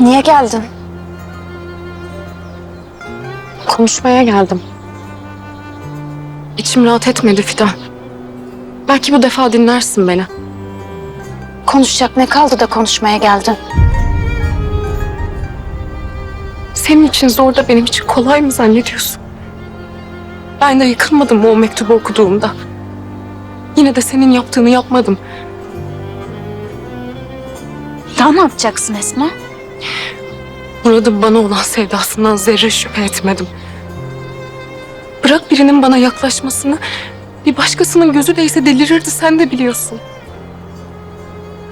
Niye geldin? Konuşmaya geldim. İçim rahat etmedi Fidan. Belki bu defa dinlersin beni. Konuşacak ne kaldı da konuşmaya geldin? Senin için zor da benim için kolay mı zannediyorsun? Ben de yıkılmadım mı o mektubu okuduğumda? Yine de senin yaptığını yapmadım. Daha ne yapacaksın Esma? Murat'ın bana olan sevdasından zerre şüphe etmedim. Bırak birinin bana yaklaşmasını, bir başkasının gözü değse delirirdi sen de biliyorsun.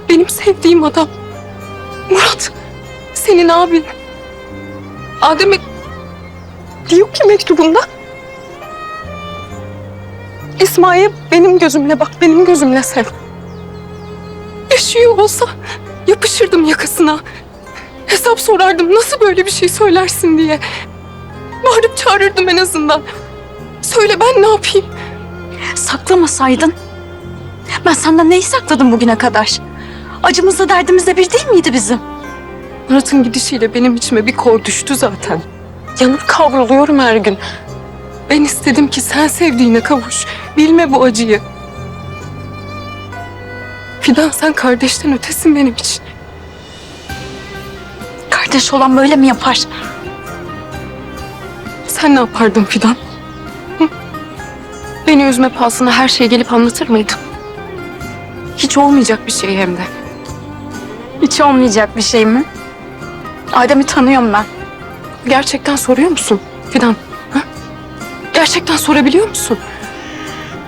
Benim sevdiğim adam, Murat, senin abin. Adem'e diyor ki mektubunda, Esma'yı benim gözümle bak, benim gözümle sev. Yaşıyor olsa yapışırdım yakasına. Hesap sorardım nasıl böyle bir şey söylersin diye. Bağırıp çağırırdım en azından. Söyle ben ne yapayım? Saklamasaydın. Ben senden neyi sakladım bugüne kadar? Acımızla derdimiz de bir değil miydi bizim? Murat'ın gidişiyle benim içime bir kor düştü zaten. Yanıp kavruluyorum her gün. Ben istedim ki sen sevdiğine kavuş. Bilme bu acıyı. Fidan sen kardeşten ötesin benim için. Kardeş olan böyle mi yapar? Sen ne yapardın Fidan? Hı? Beni üzme pahasına her şeyi gelip anlatır mıydın? Hiç olmayacak bir şey hem de. Hiç olmayacak bir şey mi? Adem'i tanıyorum ben. Gerçekten soruyor musun Fidan? Ha? Gerçekten sorabiliyor musun?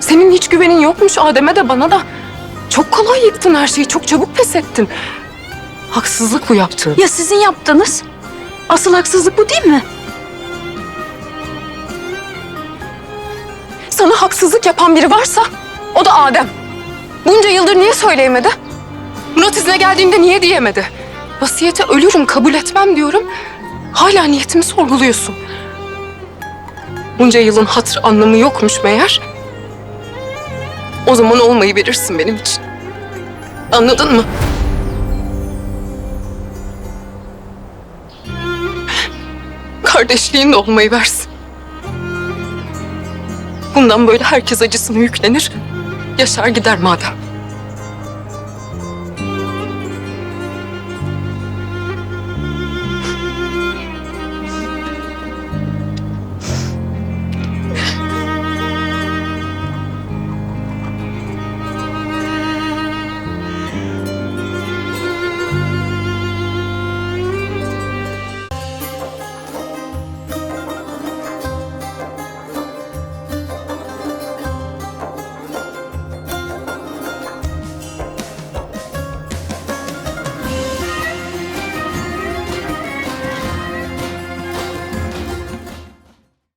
Senin hiç güvenin yokmuş Adem'e de bana da. Çok kolay yıktın her şeyi, çok çabuk pes ettin. Haksızlık bu yaptığın. Ya sizin yaptığınız? Asıl haksızlık bu değil mi? Sana haksızlık yapan biri varsa o da Adem. Bunca yıldır niye söyleyemedi? Murat izne geldiğinde niye diyemedi? Vasiyete ölürüm kabul etmem diyorum. Hala niyetimi sorguluyorsun. Bunca yılın hatır anlamı yokmuş meğer. O zaman olmayı verirsin benim için. Anladın mı? Kardeşliğin de olmayı versin. Bundan böyle herkes acısını yüklenir. Yaşar gider madem.